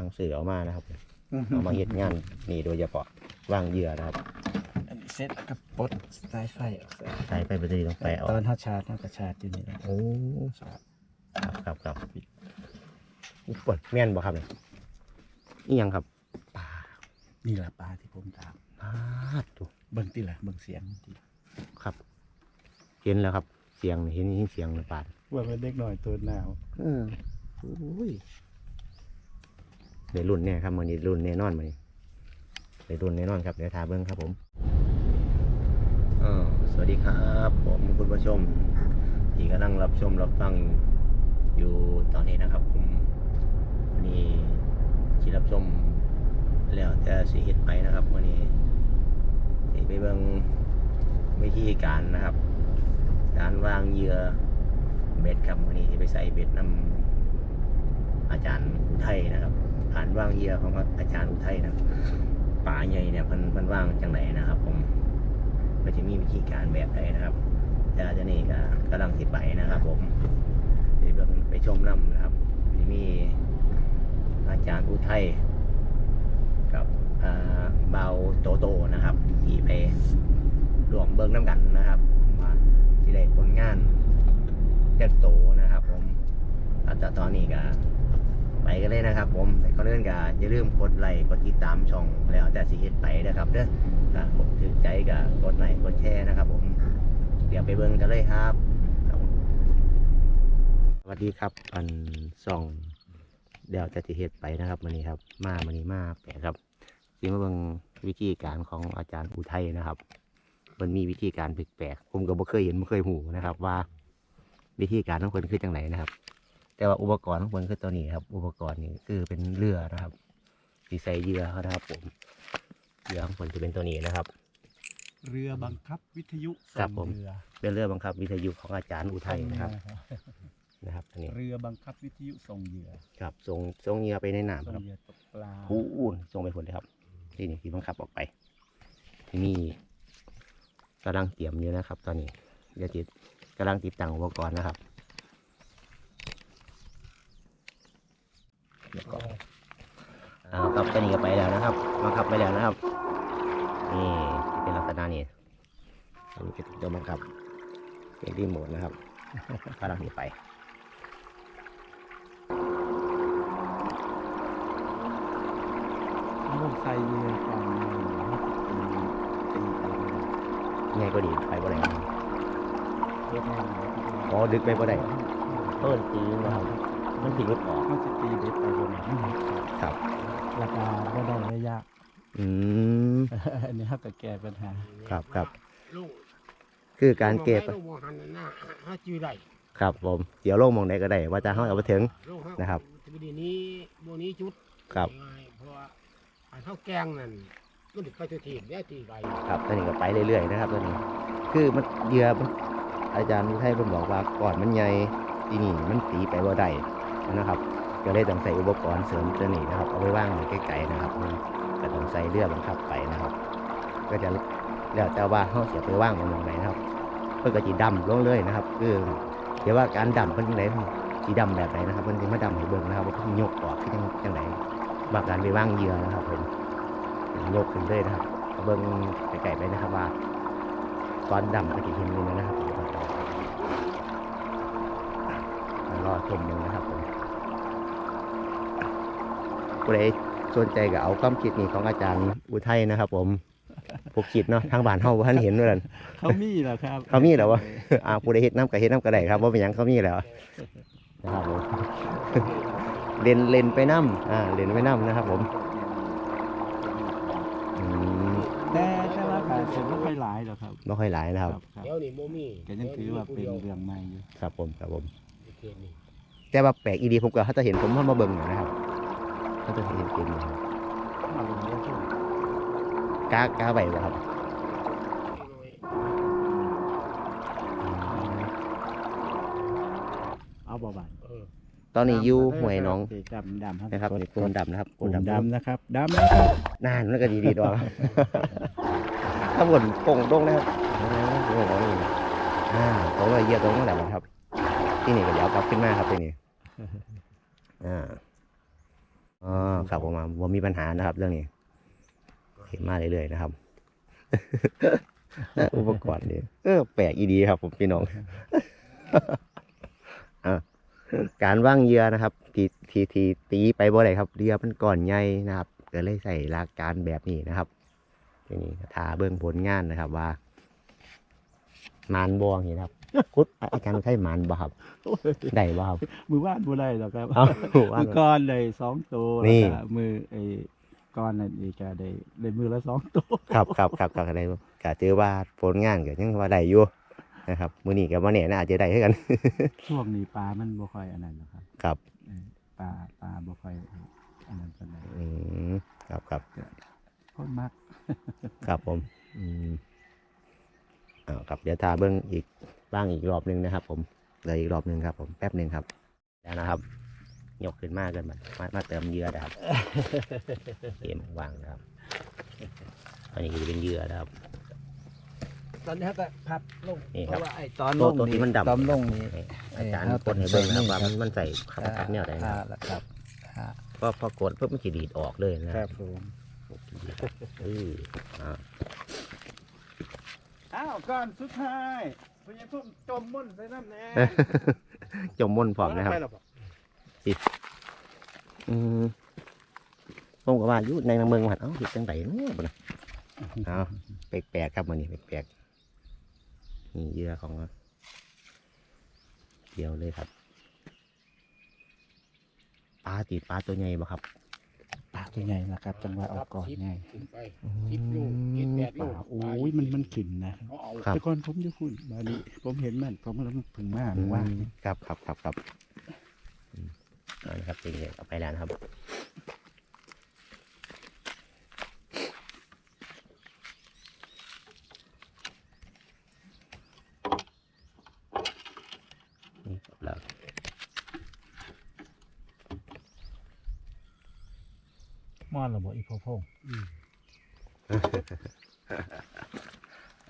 สั่งซื้อเอามานะครับเอามาเฮ็ดงานนี่โดยเฉพาะวางเหยื่อนะครับอันนี้เซ็ตแล้วก็ปลดสายไฟออกซะใส่ไปแบตเตอรี่ลงไปเอาตอนเขาชาร์จเขาก็ชาร์จอยู่นี่แหละโอ้ชาร์จครับครับครับอุ๊ยปวดแม่นบ่ครับเนี่ยนี่ยังครับปลานี่แหละปลาที่ผมตามปลาถูกเบิ่งติละเบิ่งเสียงติครับ เห็นแล้วครับ เสียงเห็นเห็นเสียงเลยปลาว่าเป็นเด็กหน่อยตัวหนาวเออโอ้ย เดี๋ยวรุ่นเนี่ยครับมันนี้รุ่นแน่นอนมันนี้เดี๋ยวรุ่นแน่นอนครับเดี๋ยวทาเบิ้งครับผมสวัสดีครับผมคุณผู้ชม ที่กำลังรับชมรับฟังอยู่ตอนนี้นะครับผมวันนี้ที่รับชมแล้วแต่สีเฮ็ดไปนะครับวันนี้ไปเบิ่งวิธีการนะครับ การวางเหยื่อเบ็ดครับวันนี้ที่ไปใส่เบ็ดน้ำอาจารย์อุทัยนะครับ การวางเยื่อของอาจารย์อุทัยนะป่าใหญ่เนี่ยเพิ่นเพิ่นว่างจังไหนนะครับ ผมก็จะมีวิธีการแบบใดนะครับอาจารย์นี่ก็กำลังสิไปนะครับ ผมไปเบิ่ไปชมน้ำนะครับที่มีอาจารย์อุทัยกับอ่าเบาโตโตนะครับที่ไปรวมเบิ่งน้ำกันนะครับว่าสิได้ผลงานแจ็คโตนะครับ ผมแต่ตอนนี้ก็ ไปกันเลยนะครับ ผมแต่ก็เลื่อนก็อย่าลืมกดไลค์กดติดตามช่องแล้วแต่สิเฮ็ดไปนะครับเด้อถ้าถึงใจก็กดไลค์กดแชร์นะครับ ผม เดี๋ยวไปเบิ่งกันเลยครับ สวัสดีครับอันส่องเดี๋ยวจะติเฮ็ดไปนะครับมันนี้ครับ มามันนี้มาแปลกครับสิมาเบิ่งวิธีการของอาจารย์อุทัยนะครับ มันมีวิธีการแปลกๆผมก็บ่เคยเห็นบ่เคยหูนะครับ ว่า วิธีการของคนคือจังไหนนะครับ แต่ว่าอุปกรณ์ของคนคือตัวนี้ครับ อุปกรณ์นี่คือเป็นเรือนะครับที่ใส่เหยื่อเขานะครับผมเหยื่อของคนจะเป็นตัวนี้นะครับ เรือบังคับวิทยุครับผมเรือเป็นเรือบังคับวิทยุของอาจารย์อุทัยนะครับนะครับอันนี้เรือบังคับวิทยุส่งเหยื่อครับส่งส่งเหยื่อไปในน้ำส่งครับเหยื่อตกปลาผู้อุ่นส่งไปผลเลยครับที่นี่ที่บังคับออกไป ที่นี่กำลังเตรียมอยู่นะครับ ตอนนี้เดี๋ยวจิตกำลังติดตั้งอุปกรณ์นะครับ แล้วก็เอาครับตอนนี้ก็ไปแล้วนะครับบังคับไปแล้วนะครับนี่ที่เป็นลักษณะนี้อันนี้เป็นตัวบังคับเป็นรีโมทนะครับกำลังจะไปลูกใส่เหยื่อก่อนหนึ่งห้าสิบปีตีไปเลยไงก็ดีไปบ่ได้เรียกง่ายอ๋อดึกไปบ่ได้เพิ่นตีนะครับ มันถึงรถออกห้าสิบปีเด็ดไปบนนี้ครับ ราคาก็ได้ระยะ อืม อันนี้เขาก็แก้ปัญหา ครับครับ ลูกคือการเก็บลูกบ่หันหน้าหาจื้อได้ครับผมเดี๋ยวโลงมองใดก็ได้ ว่าจะห้องเอาไปถึง ลูกเฮานะครับ ทีนี้บ่นี้จุดครับ ง่ายๆเพราะว่าอันเฮาแกงนั่นมันถึงไปตัวทีได้ทีไกลครับตอนนี้ก็ไปเรื่อยๆนะครับตอนนี้ คือมันเหยื่อมันอาจารย์ให้ผมบอกว่าก่อนมันใหญ่ที่นี่มันตีไปบ่ได้ นะครับ ก็เลยต้องใส่อุปกรณ์เสริมตัวนี้นะครับ เอาไว้ว่างอยู่ไกลๆนะครับก็ต้องใส่เรือบังคับไปนะครับ ก็จะแล้วแต่ว่าเขาเสียไปว่างตรงไหนนะครับ เพื่อก็จีดำลงเลยนะครับคือเดี๋ยวว่าการดำเป็นยังไงสีดำแบบไหนนะครับมันจะมาดำให้เบิ่งนะครับว่าเขายกออกที่จังจังไหนว่าการไปว่างเหยื่อนะครับผมยกขึ้นเลยนะครับเบิ่งไกลๆไปนะครับว่าตอนดำก็จะเห็นเลยนะครับรอชมหนึ่งนะครับผม ผู้ใดสนใจก็เอาความคิดนี้ของอาจารย์อุทัยนะครับ ผมพวกคิดเนาะทางบ้านเฮาบ่ทันเห็นเลยเขามีแล้วครับเขามีแล้ววะอ่าผู้ใดเฮ็ดน้ำกับเฮ็ดน้ำก็ได้ครับว่าเป็นหยังเขามีแล้วนะครับผมเล่นเล่นไปน้ำอ่าเล่นไปน้ำนะครับ ผมอืมแต่แต่ว่าการจะไม่ค่อยหลายหรอกครับไม่ค่อยหลายนะครับครับเดี๋ยวนี้บ่มีก็ยังถือว่าเป็นเรื่องใหม่อยู่ครับผมครับผม เขตนี้แต่ว่าแปลกอีดีผมก็ถ้าจะเห็นผมเข้ามาเบิ่งอยู่นะครับ ถ้าจะเห็นเกมอยู่ครับมาลงเรื่องช่วงกล้ากล้าไปบ่ครับอืมเอาบ่บาดเออตอนนี้อยู่ห่วยหน้องดำดำนะครับกดนี่โกนดำนะครับโกกนดดำดำนะครับดำนะครับนานมันก็ดีดีดอกถ้าบนโป่งตรงนะครับโอ้โหนี่อ่าตรงเลยเยอะตรงนั่นแหละครับ ที่นี่ก็เดี๋ยวกลับขึ้นมาครับที่นี่อ่า อ๋อครับผมว่ามีปัญหานะครับ เรื่องนี้เห็นมาเรื่อยๆนะครับ อุปกรณ์นี่เออแปลกอีดีครับ ผมพี่น้องอการว่างเยือนะครับ ทีทีทีตีไปบ่ได้ครับเรือมันก่อนใหญ่นะครับก็เลยใส่หลักการแบบนี้นะครับทีนี้ทาเบื้องผลงานนะครับ ว่ามานบวงนี่นะครับ คุดอาจารย์ใช้มานบ่ครับได้บ่ครับมือวาดบ่ได้หรอกครับเอ้าว่ามือก้อนเลยสองตัวนี่ แล้วก็มือไอ้ก้อนนั่นอีกก็ได้ได้มือละสองตัว ครับครับครับครับอะไรก็ถือว่าผลงานก็ยังว่าได้อยู่นะครับมื้อนี้ก็บ่แน่นะอาจจะได้คือกัน ช่วงนี้ปลามันบ่ค่อยอันนั้นหรอกครับครับ เออปลาปลาบ่ค่อยอันนั้นปานใดอืมครับครับ คนมัก ครับผม อืมเอาครับ เดี๋ยวทาเบิ้งอีก บ้างอีกรอบหนึ่งนะครับ ผมเหลืออีกรอบหนึ่งครับ ผมแป๊บหนึ่งครับ แล้วนะครับยกขึ้นมากันมามามาเติมเหยื่อนะครับเกมวางนะครับ อันนี้คือเป็นเหยื่อนะครับ ตอนนี้ก็พับลงนี่เพครับ ราะว่าไอ้ตอนตัลวงตัวที่มันดำตอนลงนี่นี่อาจารย์เออกดให้เบิ้งนะครับครัว่าบมันมันใส่ขับขับเนี่ยอะไรนะอ่าครับครับอ่าเพราะพอกดเพิ่มมันจะดีดออกเลยนะครับผมเอออ่า อ้าวก้อนสุดท้าย พญาทุ่มจมมุ่นใส่น้ำแน่จมม่นพร้อมนะครับอืมผมก็ว่าอยู่ในเมืองมันเอ้าเฮ็ดจังไดเนาะบ่นะเอาแปลกๆครับมื้อนี้แปลกๆนี่เหยื่อของเดียวเลยครับปลาติดปลาตัวใหญ่บ่ครับปลาตัวใหญ่นะครับ จังหวะเออกก่อนไงขึ้นไปสิบลูกเจ็ดแปดปลาโอ้ยมันมันขึ้นนะเขาเอาครับ แต่ก่อนผมอยู่คุณบาลีผมเห็นมันผมแล้วมันพึ่งมาเมื่อวานนี้ครับครับครับครับอืมเอาละครับจริงๆเอาไปแล้วนะครับ นี่ครับแล้ว มอนระบบอีโพพง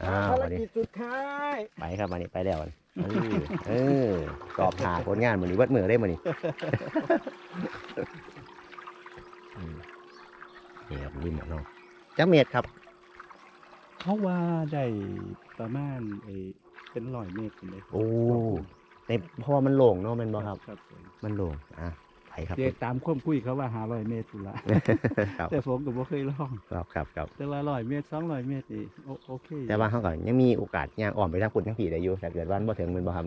อ้าวภารวันนี้กิจสุดท้ายไปครับวันนี้ไปแล้ววันเออเออสอบหาผลงานมือนี้เบิดมือได้มือนี้อืมนี่ครับริมหมดเนาะจักเม็ดครับ เขาว่าได้ประมาณไอ้เป็นร้อยเมตรเลยโอ้ในเพราะว่ามันโล่งเนาะแมันบ่ครับ ครับผมมันโล่งอะไป ครับเดี๋ยวตามความคุยเขาว่าหาร้อยเมตรอยู่ละครับแต่ผมก็บ่เคยลองครับครับครับแต่ละร้อยเมตรสองร้อยเมตรนี่โอโอเค แต่ว่าเขาก็ยังมีโอกาสย่างอ่อมไปทางปุ่นทางผีได้อยู่แต่เกิดวันบ่ถึงแมันบ่ครับ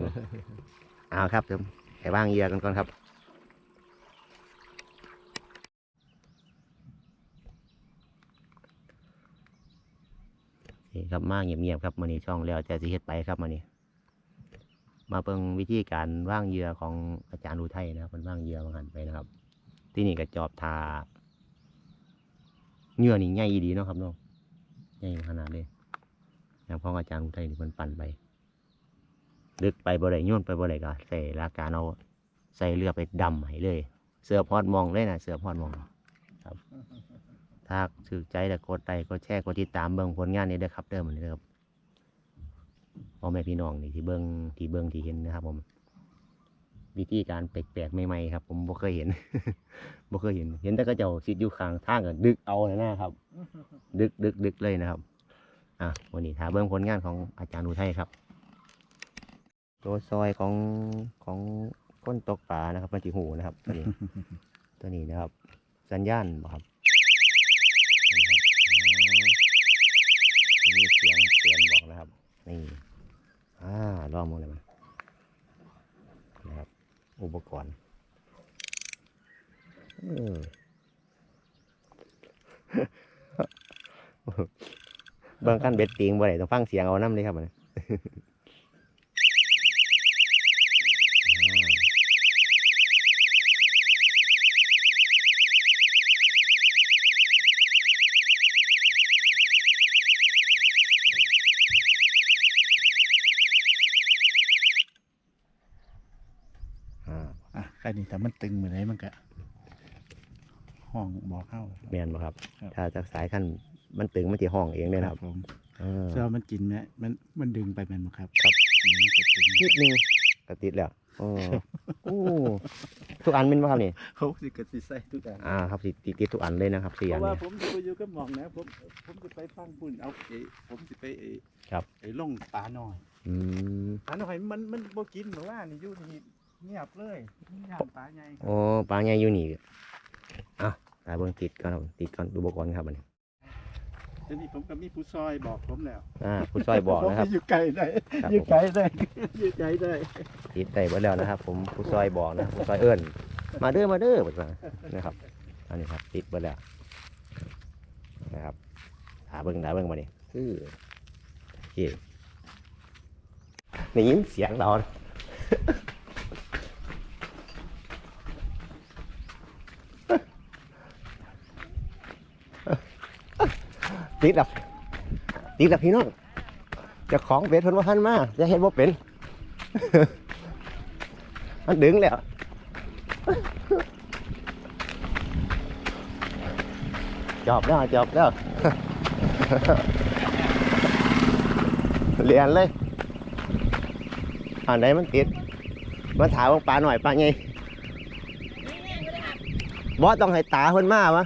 เอาครับเดี๋ยวไปว่างเหยื่อกันก่อนครับนี่ครับมาเงียบๆครับมันนี้ช่องแล้วจะสิเฮ็ดไปครับมันนี้ มาเบิ่งวิธีการว่างเหยื่อของอาจารย์อุทัยนะครับมันว่างเหยื่อมาหันไปนะครับ ที่นี่ก็จอบทาเหยื่อนี่ใหญ่ดีเนาะครับเนาะใหญ่ขนาดเลยอย่างพ่ออาจารย์อุทัยนี่มันปั่นไปลึกไปบ่ได้โย่นไปบ่ได้ก็ใส่หลัการเอาใส่เรือไปดำให้เลย เสือพอดมองเลยนะเสือพอดมองครับ ถ้าถือใจแต่กดไลค์กดแชร์กดติดตามเบิ่งผลงานนี้ด้อครับเด้อเหมือนเดิม พ่อแม่พี่น้องนี่ที่เบิ่งที่เบิ่งที่เห็นนะครับ ผม วิธีการแปลกๆใหม่ๆครับ ผมบ่เคยเห็นบ่เคยเห็น เห็นแต่ก็เจ้าสิอยู่ข้างทางก็ดึกเอานะนะครับ ดึกดึกดึกเลยนะครับ อะวันนี้ถ้าเบิ่งผลงานของอาจารย์อุทัยครับตัวซอยของของก้นตกปลานะครับมันจิหูนะครับ ตัวนี้ตัวนี้นะครับ สัญญาณบ่ครับ อันนี้ครับอ๋อมีเสียงเตือนบอก นี่อ่าลองมองเลยมันนะครับ อุปกรณ์เออเบิ่งขั้นเบ็ดติงบ่ได้ต้องฟังเสียงเอาน้ำเลยครับมัน อะแค่นี้แต่มันตึงเหมือนไรมันก็ห้องบอกเข้า แมนบ่ครับ ครับ ถ้าจากสายขั้นมันตึงมันจะห้องเองเลยนะครับผมเออ เสื้อมันกินไหมมันมันดึงไปแมันบ่ครับครับ อันนี้มันจะตึงนิดนึงก็ติดแล้วโอ้โอ้ทุกอันเป็นป่ะครับนี่เขาสิกสิใส่ทุกอย่าง อ่าครับติดติดติดทุกอันเลยนะครับสี่เพอันราะว่าเนี่ย ผมจะไปอยู่กับหมองนะผมผมจะไปฟังปุ่นเอาไอ้ผมจะไปไอ้ครับ ไอ้ลงปลาหน่อยอืมปลาหน่อยมันมันบ่กินเหมือนว่านี่อยู่นี่ เงียบเลยย่างปลาใหญ่โอ้ปลาใหญ่อยู่นี่อะตาเบิ่งติดก่อนครับติดก่อนดูอุปกรณ์ครับมันทีนี้ผมก็มีผู้ซอยบอกผมแล้วอ่าผู้ช่วยบอกนะครับ ผมอยู่ไกลได้ครับอยู่ไกลได้อยู่ไกลได้ติดได้เบิดแล้วนะครับ ผมผู้ซอยบอกนะผู้ซอยเอิ้นมาเด้อมาเด้อเบิดมานะครับ อันนี้ครับ ติดเบิดแล้วนะครับหาเบิ่งหาเบิ่งมานี่คือโอเคได้ยินเสียงเรา ติดแล้วติดแล้วพี่น้องจะของเป็ดเพิ่นว่าทันมาจะเห็นว่าเป็น มันดึงแล้วจอบแล้วจอบแล้วเรียนเลยอันไหนมันติดมาถามว่าปลาหน่อยปลาไงบอสต้องให้ตาเพิ่นมาวะ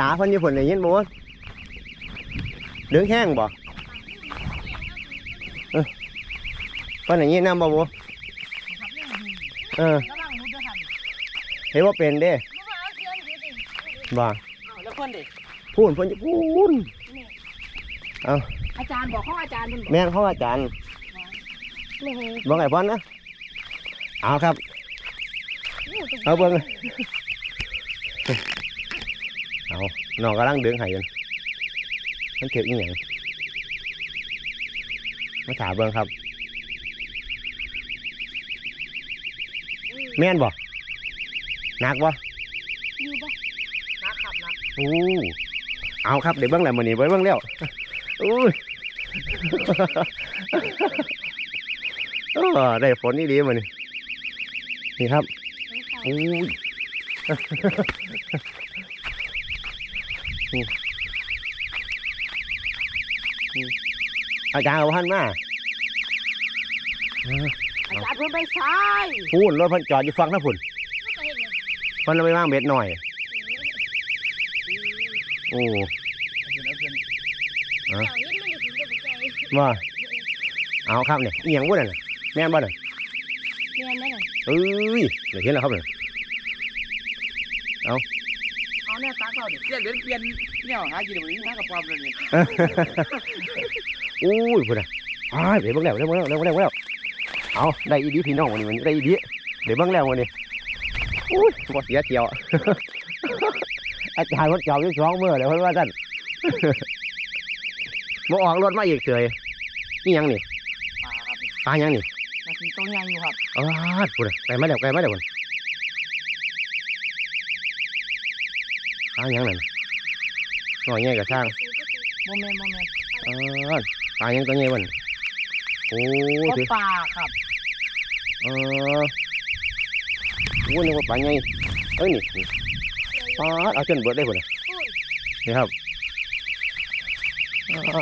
ตาเพิ่นอยู่ผลอย่างนี้บ่ ดึงแห้งบ่เออเพิ่นอย่างนี้นำบ่บ่เออระวังรุดด้วยค่ะเห็นว่าเป็นเด้ระวังเอาเชือกอยู่ดิบ่อ้าวแล้วคนเด็กพูนเพิ่นจะพูนอาจารย์บอกของอาจารย์มันบอกแม่นเขาอาจารย์ไม่เห็นบอกไงพ่อนนะเอาครับเอาเบิ่งเอาน้องกำลังดึงให้อยัน มันถืออีหยังมาถามเบิ่งครับ แม่นบ่หนักบ่อยู่ปะนักขับนักโอ้เอาครับเดี๋ยวเบิ่งแล้วมื้อนี้เบิ่งเบิ่งแล้วอู้ยเออได้ฝนนี่ดีมื้อนี้นี่ครับอู้ย อาจารย์เอาพันมาอาจารย์เพิ่นไปซ้ายพูนรถเพันจอดอยู่ฝั่งนะพุ่นก็เห็นเลยเพันเอาไปวางเบ็ดหน่อย โอ้เจ้าเห็นมันอยู่ถึงตัวใจว่าเอาครับเนี่ยเอียงบ่นั่นน่ะแม่นบ่นั่นเรียนได้หน่อยเอ้ยเดี๋ยวเห็นแล้วครับเนี่ยเอาเนี่ยตักเราดิเปลี่ยนเปลี่ยนเปลี่ยนเนี่ยหากินแบบนี้หากับความเลยเนี่ย อุ้ยพุ่นอะอ้ายเดี๋ยวเบิ่งแล้วเดี๋ยวเบิ่งแล้วเดี๋ยวเบิ่งแล้วเดี๋ยวเบิ่งแล้วเอาได้อีดีพี่น้องวันนี้วันนี้ได้อีดีเดี๋ยวเบิ่งแล้ววันนี้อุ้ยบ่เสียเที่ยวอาจารย์มันจอบอยู่สองมื้อเดี๋ยวเพิ่นว่าซั่นบ่ออกรถมาอีกเฉยนี่ยังนี่ปลาครับปลายังนี่นาทีตัวใหญ่อยู่ครับอ้าวพุ่นอะไกลมาแล้วไกลมาแล้วพุ่นปลายังนั่นน้อยใหญ่ก็ช่างโมเมนต์โมเมนต์อ้าว ปลายังตัวใหญ่บ่นโอ้ก็ถือปลาครับเออโอ้นึกว่าปลาใหญ่เอ้ยนี่นี่ปลาเอาจนเบิดได้พุ่นอะนี่ครับ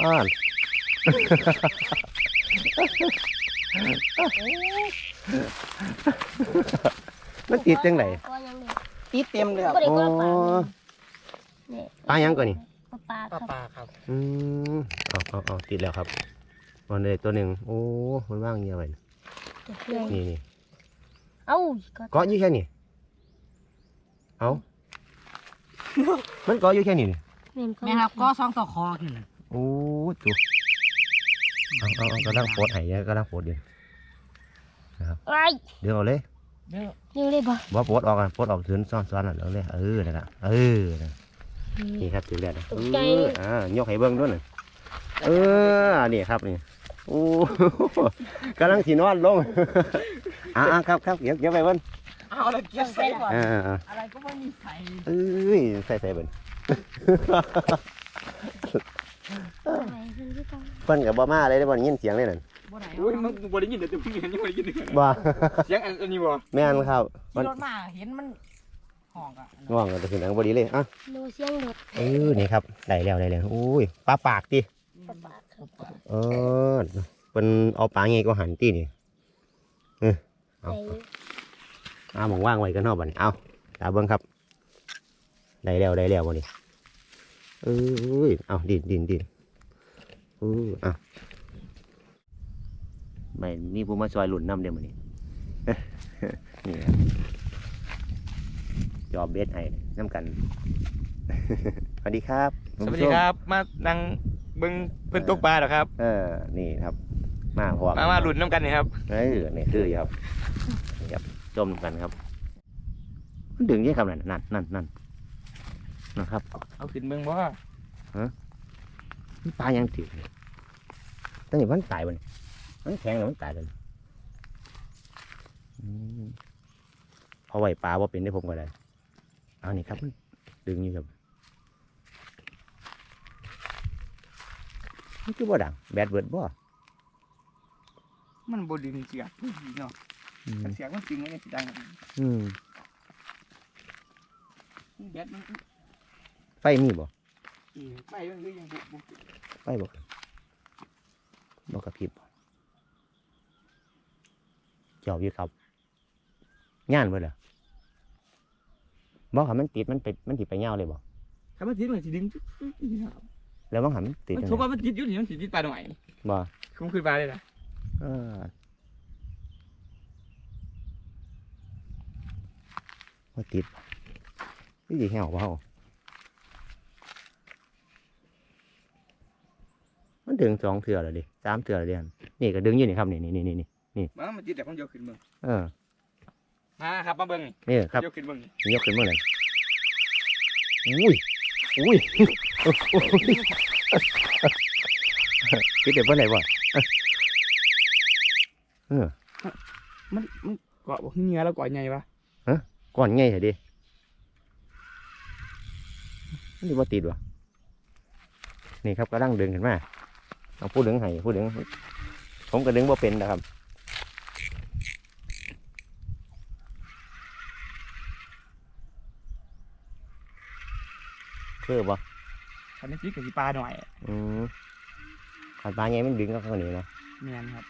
อ้าวมันติดจังไหนตีเต็มเลยครับอ๋อปลายังก่อนนี่ ปลาปลาครับปลาครับอืมเอาเอาเอาติดแล้วครับวันนี้ตัวหนึ่งโอ้ มันว่างเงี้ยไปนี่นี่เอ้าก็เกาะอยู่แค่นี้เอามันเกาะอยู่แค่นี้นี่แม่ครับก็สองต่อคอขึ้นโอ้ตัวเอาเอาเอากำลังโพดใหายกำลังโพดเดี๋ยวไอ้เดี๋ยวเอาเลยเด้อยังเลยบ่บ่โพดออกกันโพดออกถึงซ้อนซ้อนอะเอาเลยเออนั่นแหละเออนั่น นี่ครับถึงแล้วนะตเอกใจออ่ายกให้เบิ้งด้วยน่ะเออนี่ครับนี่โอ้กำลังสีนอนลงอ่าครับครับเดี๋ยวเดี๋ยวไปเบิ้งเอาอะไรเก็บใส่ก่อนอ่าอ่าอ่าอะไรก็ไม่มีใส่เอ้ยใส่ใส่เบิ้งเพิ่นกับบ่มาเลยได้บ่ได้ยินเสียงเลยนั่นบ่ไหนอุ้ยมึงบ่ได้ยินแต่พี่เห็นยังบ่ได้ยินเลยบ่เสียงอันนี้บ่แม่นครับขี่รถมาเห็นมัน ห้องอะง่วงก็จะขึ้นหนังบ่ดีเลยอะโนเสียงรถเออนี่ครับได้แล้วได้แล้วอุ้ยปลาปากติปลาครับเออเพิ่นเอาปลาไงก็หันตินี่เออเอาไอ้เอาหมองว่างไว้กันเนอกบัดนี้เอาตาเบิ้งครับได้แล้วได้แล้วบัดนี้เอ้ยเอาดินดินดินเออเอาไม่มีผู้มาซอยหลุนน้ำเดียวมันนี้นี่ ครับจอบเบสให้น้ำกัน สวัสดีครับสวัสดีครับ มานั่งเบิ่งเพิ่นตกปลาเหรอครับ เออ นี่ครับ มาพร้อมมามาหลุดน้ำกันนี่ครับเออนี่คืออยู่ครับนี่ครับ จมกันครับ มันดึงยังครับนั่นนั่นนั่นนั่นนะครับ เอาขึ้นเบิ่งบ่มันปลายังติดอยู่ตั้งแต่มันตายมันมันแข็งแล้วมันตายเลยอืมเอาไว้ปลาว่าเป็นได้ผมก็ได้ เอานี่ครับมันดึงอยู่ครับมันคือบ่ดังแบดเบิดบ่ มันบ่ดึงเสียกเนาะอืมเสียกมันจริงมันสิดังอืมแบตมันไฟมีบ่ไปมันคือยังบุบไฟบ่บ่กระพริบบ่จอบอยู่ครับงานเบิดเหรอ บ่ครับมันติดมันไปมันติดไปเงาวเลยบ่ถ้ามันติดมันสิดึงแล้วบางหันมันติดมันจังทุกไดว่ามันติดอยู่นี่มันสิติดปลาหน่อยบ่คุ้มขึ้นปลาเลยนะเออว่าติดนี่สิแหวบ่เฮามันดึงสองเถื่อแล้วดิสามเถื่อแล้วดิหั่นนี่ก็ดึงอยู่นี่ครับนี่นี่นี่นี่มันมันติดแต่คนเดียวขึ้นเบิ่งเออ มาครับมาเบิ่งนี่นี่ครับเดียวขึ้นเบิ่งยกขึ้นมาเลยอุ้ยอุ้ยโอ้ยคิดเดี๋ยวเพื่อนไหนบ่มันมันเกาะบ่ขึ้นเหนือแล้วเกาะใหญ่ปะก่อนไงเหรอดิมันดีว่าติดวะนี่ครับกำลังดึงขึ้นมาเอาผู้ดึงให้ผู้ดึงผมก็ดึงว่าเป็นนะครับ คือบ่คันนี้ติดกับสิปลาหน่อยอืมขาดปลาไงมันดึงก็คนนี้เนาะแม่นครับ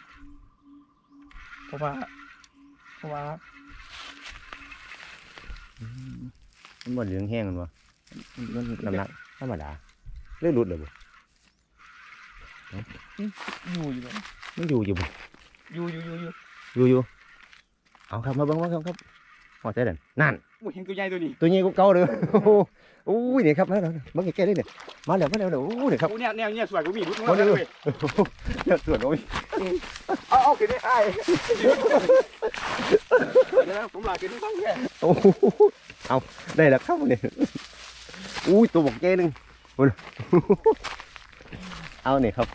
เพราะว่า เพราะว่ามันบ่ดึงแห้งมันบ่มันมันน้ำหนักธรรมดาเลื่อยหลุดเลยบ่อยู่อยู่เลยมันอยู่อยู่บ่อยู่อยู่อยู่อยู่อยู่อยู่เอาครับมาเบิ่งมาครับครับพอใจเด่นนั่นโอ้ยเห็นตัวใหญ่ตัวนี้ตัวนี้กูเก่าเลยโอ้โหอู้ยนี่ครับมาแล้วเบิ่งใกล้ๆเลยเนี่ยมาแล้วมาแล้วเดี๋ยวอู้นี่ครับโอ้เนี่ยเนี่ยเนี่ยสวยกว่ามีรุ่นมามาเร็เลวยเนี่ยส่วนโอ้ยเอาเอาขึ้นได้ไอ้เดี๋ยวนะผมลาขึ้นได้ทั้งแค่โอ้โหเอาได้แล้วครับเนี่ยอู้ยตัวบอกแก่หนึงโอ้ยเอาเนี่ยครับ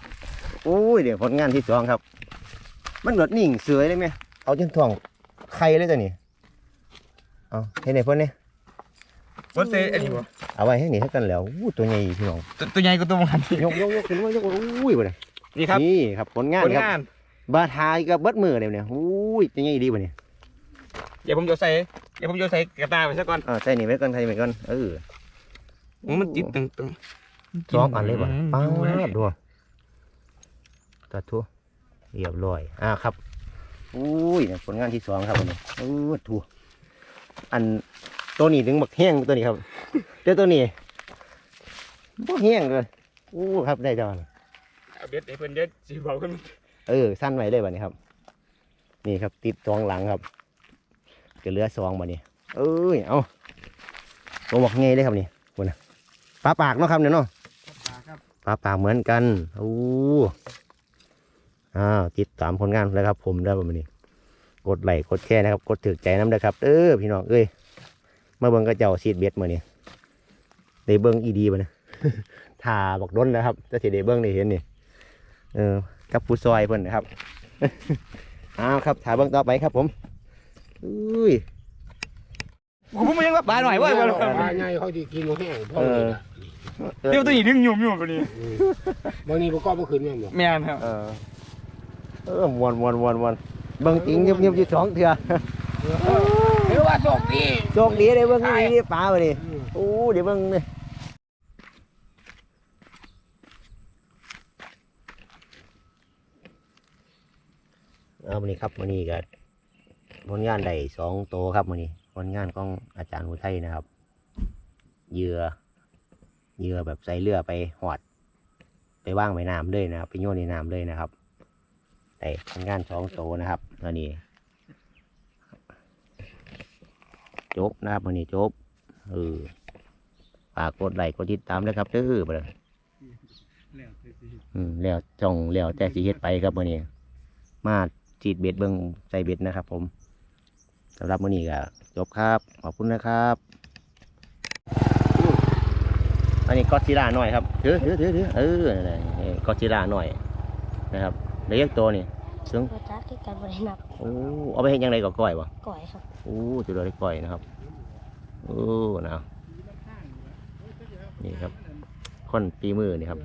อู้ยเดี๋ยวผลงานที่สองครับ มันหลดนิ่งเสือเลยไหมเอาจนท่วงไข่เลยจ้ะนี่ เอาเห็นไหนเพิ่นเนี่ยว่าเซ่อันนี้บ่เอาไว้ให้หนีให้กันแล้วอู้ตัวใหญ่พี่น้องตัวใหญ่กว่าตัวมันยกยกยกขึ้นมายกอุ้ยบ่เนี่ยนี่ครับนี่ครับผลงานผลครับงานบาทายกับเบิดมือเลยเนี่ยอุ้ยจะยังดีบ่เนี่ยเดี๋ยวผมจะใส่เดี๋ยวผมจะใส่กระตาไปซะก่อนอ่าใส่นี่ไว้ก่อนใส่นี่ไว้ก่อนเออมันติดตึงตึงสองอันเลยบ่ป้าอยู่เลยดดูตัดทั่วเรียบร้อยอ่าครับอุ้ยเนี่ยผลงานที่สองครับวันนี้โอ้ทั่ว อันตัวนี้ถึงบักแห้งตัวนี้ครับเจ้าตัวนี้บ่แห้งเลยอู้ครับได้ดอนเอาเบ็ดไอ้เพิ่นเด็ดสิบอกขึ้นเออสั้นไว้เลยบัดนี้ครับ นี่ครับ ติดสองหลังครับก็เหลือสองบัดนี้ เอ้ยเอาผมบอกไงเลยครับนี่คุณนะปลาปากเนาะครับเนี่ยเนาะครับปลาปากเหมือนกันโอ้อ้าวติดตามผลงานแล้วครับ ผมได้บัดนี้ กดไลค์กดแชร์นะครับ กดถือใจน้ำนะครับเออพี่น้องเอ้ยมาเบิ่งกระเจ้าซีดเบ็ดมาเนี่ยได้เบิ่งอีดีมาเนี่ยถ่าบอกด้นนะครับจะสิได้เบิ่งได้เห็นนี่เออกับผู้ซอยเพิ่นนะครับอ้าวครับถ่ายเบื้องต่อไปครับผมอุ้ยผมผมยังว่าปลาหน่อยเว้ยปลาใหญ่เขาดีกินแห้งเพราะนี่นะเดี๋ยวตัวนี้ดึงยุ่มยุ่มกว่านี้อืมบางทีประกอบเมื่อคืนแม่นบ่แม่นครับเออเออมวนมวนมวนมวน เบิ่งจริงเงียบเงียบอยู่สองเถื่อหรือว่าโชคดีโชคดีได้เบิ่งอีดีปลาไปดิโอ้เดี๋ยวเบิ่งนี่เอาวันนี้ครับวันนี้ก็ผลงานได้สองโตวครับมื้อนี้ผลงานของอาจารย์อุทัยนะครับเหยื่อเหยื่อแบบใส่เรือไปหอด ไปว่างไว้น้ำเลยนะครับไปโยนในน้ำเลยนะครับ แต่ผลงานสองโตนะครับตัวนี้จบนะครับมื้อนี้จบเออฝากกดไลค์กดติดตามด้วยครับเด้อบ่เด้อแล้วแต่อืมแล้วจ้องแล้วแต่สิเฮ็ดไปครับมื้อนี้มาจีดเบ็ดเบิ่งใส่เบ็ดนะครับ ผมสำหรับมื้อนี้ก็จบครับ ขอบคุณนะครับอันนี้กอดซิล่าหน่อยครับถือถือถือถือเออกอดซิล่าหน่อยนะครับ เลี้ยงตัวนี่ซึ่งมาจักที่การบริณับโอ้เอาไปเฮ็ดยังไงก็ก้อยวะก่อยครับโอ้จุดเลยก้อยนะครับโอ้นะครับนี่ครับคนปีมือนี่ครับ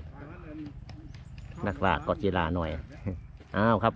นักล่ากอดซิล่าหน่อย อ้าวครับ